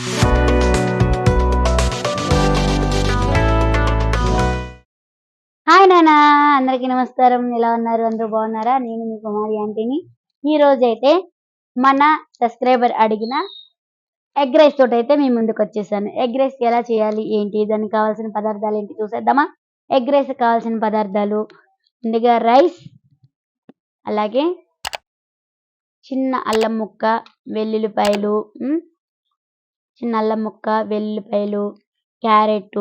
Hi నానా అందరికీ నమస్కారం. ఎలా ఉన్నారు? అందరూ బాగున్నారా? నేను మీ కుమారి ఆంటీని. ఈ రోజు అయితే మన సబ్స్క్రైబర్ అడిగిన ఎగ్ రైస్ తోటి అయితే మీ ముందుకు వచ్చేసాను ఎగ్ రైస్ ఎలా చేయాలి? ఏంటి? దానికి కావాల్సిన పదార్థాలు ఏంటి? చూసేద్దామా? ఎగ్ రైస్ కావాల్సిన పదార్థాలు. ముందుగా రైస్ అలాగే చిన్న అల్లం ముక్క వెల్లుల్లిపాయలు నల్ల ముక్క వెల్లుల్లిపాయలు క్యారెట్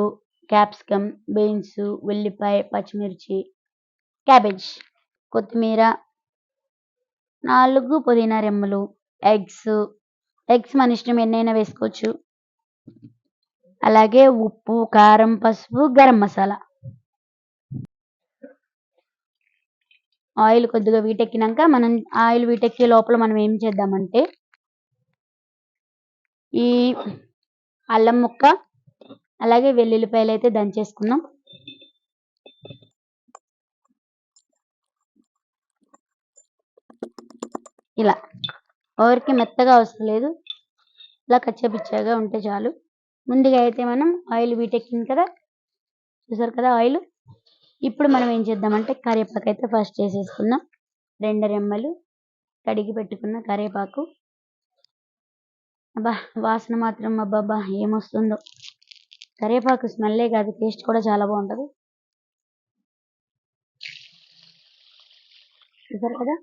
క్యాప్సికమ్ బీన్స్ ఉల్లిపాయ పచ్చిమిర్చి క్యాబేజ్ కొత్తిమీర నాలుగు పుదీనా రెమ్మలు ఎగ్స్ ఎగ్స్ మన ఇష్టం ఎన్నైనా వేసుకోవచ్చు. అలాగే ఉప్పు కారం పసుపు గరం మసాలా. ఆయిల్ కొద్దిగా వీటెక్కినాక మనం ఆయిల్ వీటెక్కే లోపల మనం ఏం చేద్దామంటే ఈ అల్లం ముక్క అలాగే వెల్లుల్లిపాయలు అయితే దంచేసుకుందాం. ఇలా. ఎవరికి మెత్తగా అవసరం లేదు. ఇలా కచ్చపిచ్చగా ఉంటే చాలు. ముందుగా అయితే మనం ఆయిల్ వీటెక్కింది కదా? చూసారు కదా ఆయిల్? ఇప్పుడు మనం ఏం చేద్దామంటే కరివేపాకు అయితే ఫస్ట్ చేసేసుకుందాం రెండు రెమ్మలు కడిగి పెట్టుకున్న కరివేపాకు. అబ్బా వాసన మాత్రం అబ్బాబ్బా ఏమొస్తుందో. కరివేపాకు స్మెల్లే కాదు టేస్ట్ కూడా చాలా బాగుంటుంది. చూసారు కదా?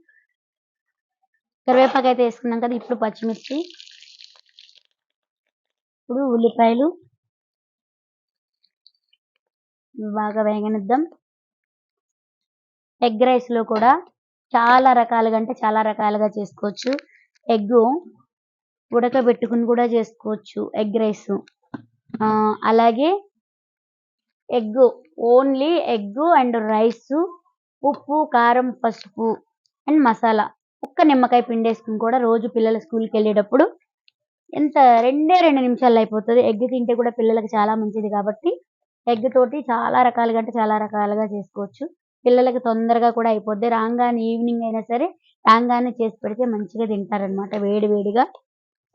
కరివేపాకు అయితే వేసుకున్నాం కదా ఇప్పుడు పచ్చిమిర్చి. ఇప్పుడు ఉల్లిపాయలు. బాగా వేగనిద్దాం. ఎగ్ రైస్లో కూడా చాలా రకాలుగా అంటే చాలా రకాలుగా చేసుకోవచ్చు. ఎగ్ ఉడకబెట్టుకుని కూడా చేసుకోవచ్చు. Egg rice. ఆ, అలాగే egg only egg and rice ఉప్పు కారం పసుపు అండ్ మసాలా ఒక్క నిమ్మకాయ పిండేసుకుని కూడా రోజు పిల్లలు స్కూల్కి వెళ్ళేటప్పుడు ఎంత రెండే రెండు నిమిషాలు అయిపోతుంది. ఎగ్ తింటే కూడా పిల్లలకు చాలా మంచిది కాబట్టి ఎగ్ తోటి చాలా రకాలుగా అంటే చాలా రకాలుగా చేసుకోవచ్చు. పిల్లలకు తొందరగా కూడా అయిపోద్ది. రాగానే ఈవినింగ్ అయినా సరే రాగానే చేసి పెడితే మంచిగా తింటారనమాట వేడి వేడిగా.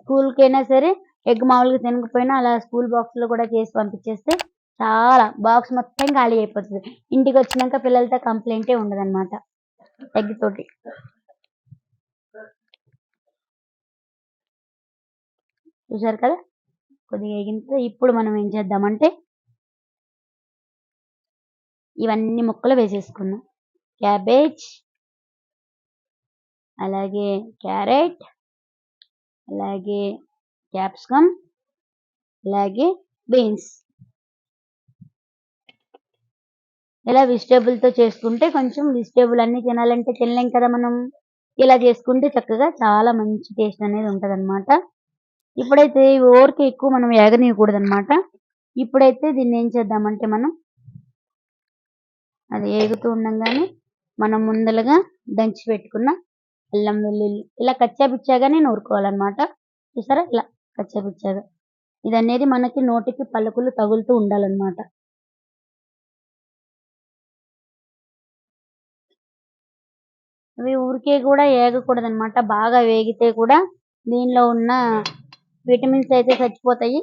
స్కూల్కైనా అయినా సరే ఎగ్ మామూలుగా తినకపోయినా అలా స్కూల్ బాక్స్లో కూడా చేసి పంపించేస్తే చాలా బాక్స్ మొత్తం ఖాళీ అయిపోతుంది. ఇంటికి వచ్చినాక పిల్లలతో కంప్లైంటే ఉండదు ఎగ్తోటి. తోటి చూసారు కదా? కొద్దిగా ఎగిన ఇప్పుడు మనం ఏం చేద్దామంటే ఇవన్నీ ముక్కలు వేసేసుకుందాం. క్యాబేజ్ అలాగే క్యారెట్ అలాగే క్యాప్సికమ్ అలాగే బీన్స్. ఇలా వెజిటేబుల్తో చేసుకుంటే కొంచెం వెజిటేబుల్ అన్ని తినాలంటే తినలేం కదా మనం. ఇలా చేసుకుంటే చక్కగా చాలా మంచి టేస్ట్ అనేది ఉంటది ఇప్పుడైతే ఓరికి ఎక్కువ మనం వేగనీయకూడదు అనమాట ఇప్పుడైతే దీన్ని ఏం చేద్దామంటే మనం అది ఏగుతూ ఉండంగానే మనం ముందలుగా దంచి పెట్టుకున్న అల్లం వెల్లుల్లి ఇలా కచ్చాపిచ్చాగానే నూరుకోవాలన్నమాట. చూసారా? ఇలా కచ్చాపిచ్చాగా ఇది అనేది మనకి నోటికి పలుకులు తగులుతూ ఉండాలన్నమాట. అవి ఊరికే కూడా వేగకూడదు అనమాట బాగా వేగితే కూడా దీనిలో ఉన్న విటమిన్స్ అయితే చచ్చిపోతాయి.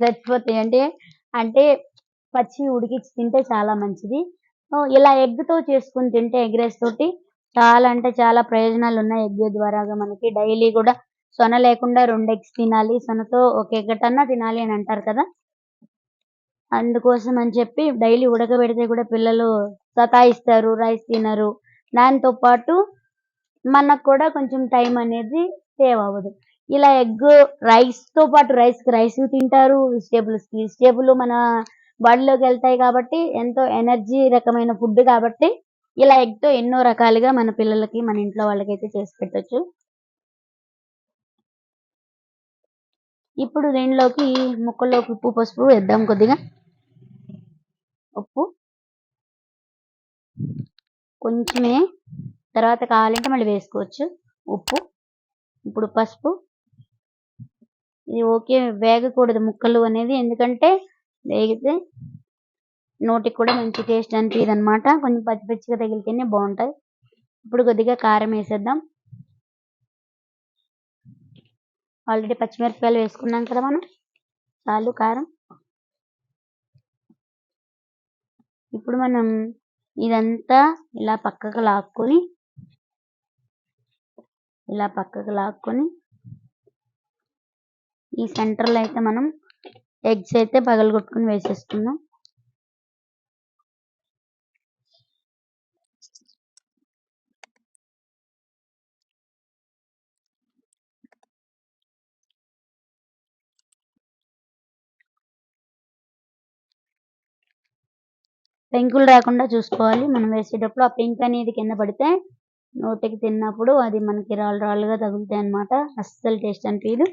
చచ్చిపోతాయి. అంటే అంటే పచ్చి ఉడికించి తింటే చాలా మంచిది. ఇలా ఎగ్తో చేసుకుని తింటే ఎగ్ రైస్ తోటి చాలా అంటే చాలా ప్రయోజనాలు ఉన్నాయి. ఎగ్ ద్వారా మనకి డైలీ కూడా సొన లేకుండా రెండు ఎగ్స్ తినాలి. సొనతో ఒక ఎగ్గటన్నా తినాలి అని అంటారు కదా. అందుకోసం అని చెప్పి డైలీ ఉడకబెడితే కూడా పిల్లలు సతాయిస్తారు రైస్ తినరు. దాంతో పాటు మనకు కూడా కొంచెం టైం అనేది సేవ్ అవ్వదు. ఇలా ఎగ్ రైస్తో పాటు రైస్కి రైస్ తింటారు. వెజిటేబుల్స్కి వెజిటేబుల్ మన బాడీలోకి వెళ్తాయి కాబట్టి ఎంతో ఎనర్జీ రకమైన ఫుడ్ కాబట్టి ఇలా ఎగ్తో ఎన్నో రకాలుగా మన పిల్లలకి మన ఇంట్లో వాళ్ళకైతే చేసి పెట్టొచ్చు. ఇప్పుడు దీనిలోకి ముక్కల్లోకి ఉప్పు పసుపు వేద్దాం కొద్దిగా. ఉప్పు. కొంచెమే. తర్వాత కావాలంటే మళ్ళీ వేసుకోవచ్చు. ఉప్పు. ఇప్పుడు పసుపు. ఇది ఓకే వేగకూడదు ముక్కలు అనేది. ఎందుకంటే వేగితే నోటికి కూడా మంచి టేస్ట్ అనిపించదు అనమాట కొంచెం పచ్చి పచ్చిగా తగిలితేనే బాగుంటాయి ఇప్పుడు కొద్దిగా కారం వేసేద్దాం. ఆల్రెడీ పచ్చిమిరపకాయలు వేసుకున్నాం కదా మనం. చాలు కారం. ఇప్పుడు మనం ఇదంతా ఇలా పక్కకు లాక్కొని ఇలా పక్కకు లాక్కొని ఈ సెంటర్లో అయితే మనం ఎగ్స్ అయితే పగలగొట్టుకుని వేసేసుకుందాం పెంకులు రాకుండా చూసుకోవాలి. మనం వేసేటప్పుడు ఆ పెంక్ అనేది కింద పడితే నోటికి తిన్నప్పుడు అది మనకి రాళ్ళు రాళ్ళుగా తగులుతాయి అన్నమాట అస్సలు టేస్ట్ అనిపించదు.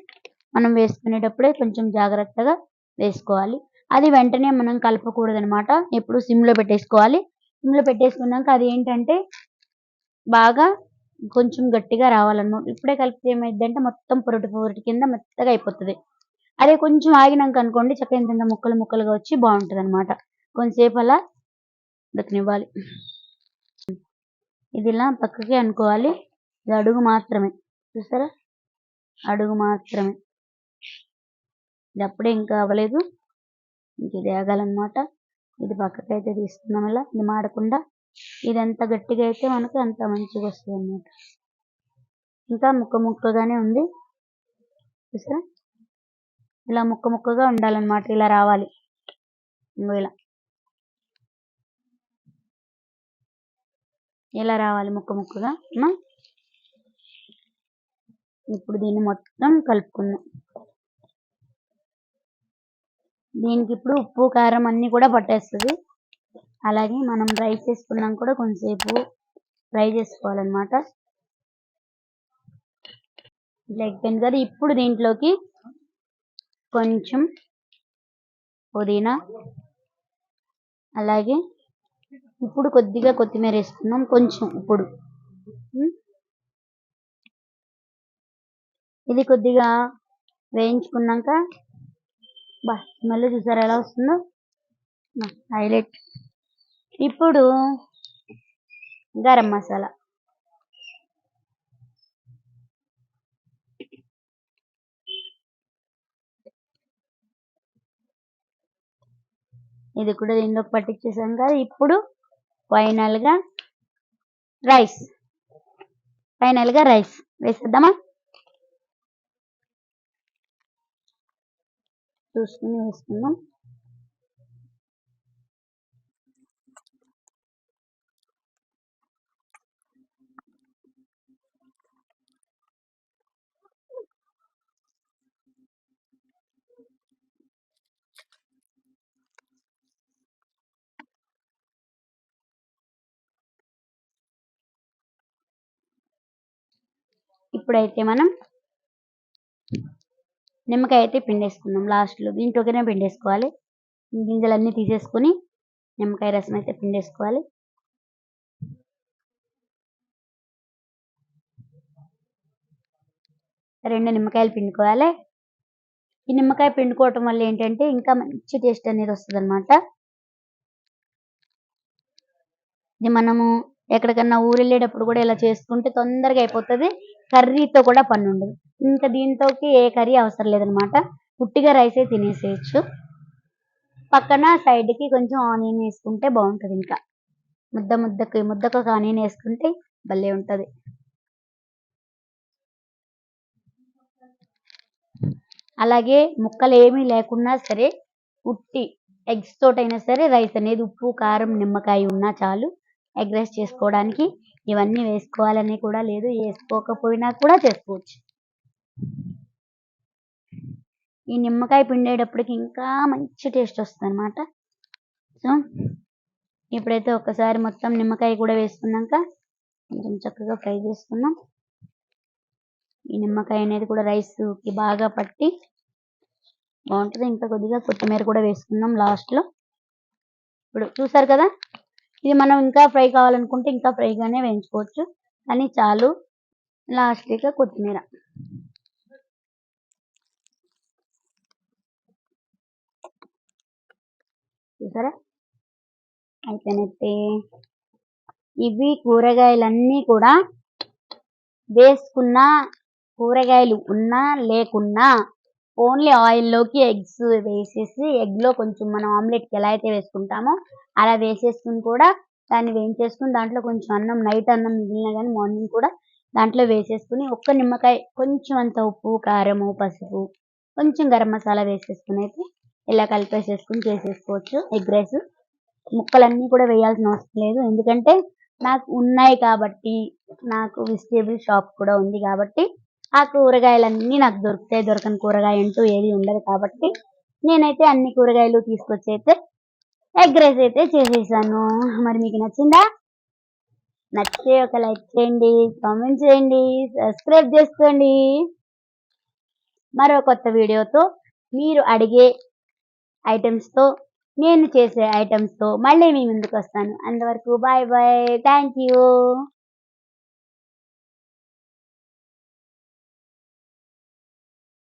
మనం వేసుకునేటప్పుడే కొంచెం జాగ్రత్తగా వేసుకోవాలి. అది వెంటనే మనం కలపకూడదు అనమాట ఎప్పుడు సిమ్లో పెట్టేసుకోవాలి. సిమ్లో పెట్టేసుకున్నాక అది ఏంటంటే బాగా కొంచెం గట్టిగా రావాలన్నమాట. ఇప్పుడే కలిపితే ఏమైందంటే మొత్తం పొరటి పొరటి కింద మెత్తగా అయిపోతుంది. అదే కొంచెం ఆగినాక అనుకోండి చక్కగా ఇంత ముక్కలు ముక్కలుగా వచ్చి బాగుంటుంది అనమాట కొంచెంసేపు అలా ఉడకనివ్వాలి. ఇది ఇలా పక్కకి అనుకోవాలి. ఇది అడుగు మాత్రమే. చూసారా అడుగు మాత్రమే. ఇది అప్పుడే ఇంకా అవ్వలేదు. ఇంక ఇది వేగాలన్నమాట ఇది పక్కకి అయితే తీసుకున్నాం ఇలా. ఇది మాడకుండా ఇది ఎంత గట్టిగా అయితే మనకు అంత మంచిగా వస్తుంది అన్నమాట ఇంకా ముక్క ముక్కగానే ఉంది. చూసారా? ఇలా ముక్క ముక్కగా ఉండాలన్నమాట. ఇలా రావాలి. ఇంకో ఇలా. ఇలా రావాలి ముక్క ముక్కగా. ఇప్పుడు దీన్ని మొత్తం కలుపుకుందాం. దీనికి ఇప్పుడు ఉప్పు కారం అన్నీ కూడా పట్టేస్తుంది. అలాగే మనం డ్రై చేసుకున్నాం కూడా కొంచెంసేపు ఫ్రై చేసుకోవాలన్నమాట. ఇట్లా అయిపోయింది కదా. ఇప్పుడు దీంట్లోకి కొంచెం పుదీనా అలాగే ఇప్పుడు కొద్దిగా కొత్తిమీర వేసుకున్నాం కొంచెం ఇప్పుడు. ఇది కొద్దిగా వేయించుకున్నాక బా స్మెల్ చూసారా ఎలా వస్తుందో? హైలైట్. ఇప్పుడు గరం మసాలా. ఇది కూడా దీనిలోకి పట్టించేసాం కదా ఇప్పుడు ఫైనల్గా రైస్. ఫైనల్గా రైస్. వేసేద్దామా? చూసుకుని వేసుకుందాం. ఇప్పుడైతే మనం నిమ్మకాయ అయితే పిండేసుకుందాం లాస్ట్లో. దీంట్లోకైనా పిండేసుకోవాలి. గింజలన్నీ తీసేసుకొని నిమ్మకాయ రసం అయితే పిండేసుకోవాలి. రెండు నిమ్మకాయలు పిండుకోవాలి. ఈ నిమ్మకాయ పిండుకోవటం వల్ల ఏంటంటే ఇంకా మంచి టేస్ట్ అనేది వస్తుంది అనమాట ఇది మనము ఎక్కడికన్నా ఊరు వెళ్ళేటప్పుడు కూడా ఇలా చేసుకుంటే తొందరగా అయిపోతుంది. కర్రీతో కూడా పని ఉండదు. ఇంకా దీంతోకి ఏ కర్రీ అవసరం లేదనమాట. ఉట్టిగా రైసే తినేసేయచ్చు. పక్కన సైడ్కి కి కొంచెం ఆనియన్ వేసుకుంటే బాగుంటుంది ఇంకా. ముద్ద ముద్దకి ముద్దకు ఒక ఆనియన్ వేసుకుంటే భలే ఉంటది. అలాగే ముక్కలు ఏమీ లేకున్నా సరే ఉట్టి ఎగ్స్ తోటైనా సరే రైస్ అనేది ఉప్పు కారం నిమ్మకాయ ఉన్నా చాలు. ఎగ్ రైస్ చేసుకోవడానికి ఇవన్నీ వేసుకోవాలని కూడా లేదు వేసుకోకపోయినా కూడా చేసుకోవచ్చు. ఈ నిమ్మకాయ పిండేటప్పటికి ఇంకా మంచి టేస్ట్ వస్తుంది అనమాట సో ఇప్పుడైతే ఒక్కసారి మొత్తం నిమ్మకాయ కూడా వేసుకున్నాక కొంచెం చక్కగా ఫ్రై చేసుకుందాం. ఈ నిమ్మకాయ అనేది కూడా రైస్కి బాగా పట్టి బాగుంటుంది. ఇంకా కొద్దిగా కొత్తిమీర కూడా వేసుకుందాం లాస్ట్లో. ఇప్పుడు చూసారు కదా? ఇది మనం ఇంకా ఫ్రై కావాలనుకుంటే ఇంకా ఫ్రైగానే వేయించుకోవచ్చు. కానీ చాలు. లాస్ట్గా కొత్తిమీర. చూసారా? అయిపోయినట్టే. ఇవి కూరగాయలన్నీ కూడా వేసుకున్న కూరగాయలు ఉన్నా లేకున్నా ఓన్లీ ఆయిల్లోకి ఎగ్స్ వేసేసి ఎగ్లో కొంచెం మనం ఆమ్లెట్కి ఎలా అయితే వేసుకుంటామో అలా వేసేసుకుని కూడా దాన్ని వేయించేసుకుని దాంట్లో కొంచెం అన్నం నైట్ అన్నం మిగిలిన కానీ మార్నింగ్ కూడా దాంట్లో వేసేసుకుని ఒక్క నిమ్మకాయ కొంచెం అంత ఉప్పు కారము పసుపు కొంచెం గరం మసాలా వేసేసుకుని అయితే ఇలా కలిపేసేసుకుని చేసేసుకోవచ్చు ఎగ్ రైస్. ముక్కలన్నీ కూడా వేయాల్సిన అవసరం లేదు. ఎందుకంటే నాకు ఉన్నాయి కాబట్టి నాకు వెజిటేబుల్ షాప్ కూడా ఉంది కాబట్టి ఆ కూరగాయలన్నీ నాకు దొరుకుతాయి. దొరకని కూరగాయ అంటూ ఏది ఉండదు కాబట్టి నేనైతే అన్ని కూరగాయలు తీసుకొచ్చి అయితే ఎగ్ రైస్ అయితే చేసేసాను. మరి మీకు నచ్చిందా? నచ్చితే ఒక లైక్ చేయండి కామెంట్ చేయండి సబ్స్క్రైబ్ చేసుకోండి. మరో కొత్త వీడియోతో మీరు అడిగే ఐటమ్స్తో నేను చేసే ఐటమ్స్తో మళ్ళీ మీ ముందుకు వస్తాను. అంతవరకు బాయ్ బాయ్. Thank you.